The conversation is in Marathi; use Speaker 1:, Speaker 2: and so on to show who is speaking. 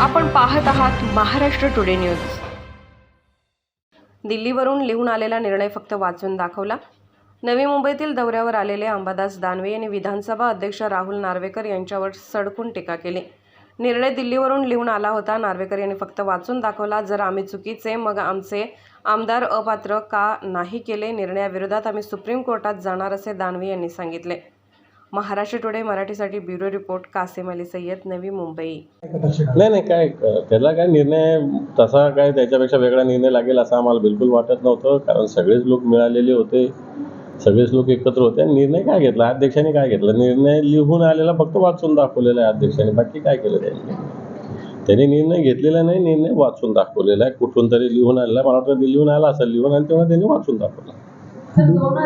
Speaker 1: आपण पाहत आहात महाराष्ट्र टुडे न्यूज दिल्लीवरून लिहून आलेला निर्णय फक्त वाचून दाखवला. नवी मुंबईतील दौऱ्यावर आलेले अंबादास दानवे यांनी विधानसभा अध्यक्ष राहुल नार्वेकर यांच्यावर सडकून टीका केली. निर्णय दिल्लीवरून लिहून आला होता. नार्वेकर यांनी फक्त वाचून दाखवला जर आम्ही चुकीचे मग आमचे आमदार अपात्र का नाही केले? निर्णयाविरोधात आम्ही सुप्रीम कोर्टात जाणार असे दानवे यांनी सांगितले. महाराष्ट्र टुडे मराठीसाठी ब्युरो रिपोर्ट कासिम अली सय्यद नवी मुंबई.
Speaker 2: नाही नाही काय त्याला काय निर्णय तसा काय त्याच्यापेक्षा वेगळा निर्णय लागेल असं आम्हाला बिलकुल वाटत नव्हतं कारण सगळेच लोक मिळालेले होते सगळेच लोक एकत्र होते आणि निर्णय काय घेतला अध्यक्षाने काय घेतला? निर्णय लिहून आलेला फक्त वाचून दाखवलेला आहे अध्यक्षाने बाकी काय केलं त्यांनी? त्यांनी निर्णय घेतलेला नाही निर्णय वाचून दाखवलेला आहे कुठून तरी लिहून आलेला. मला वाटतं लिहून आला असेल लिहून आणि तेव्हा त्यांनी वाचून दाखवला.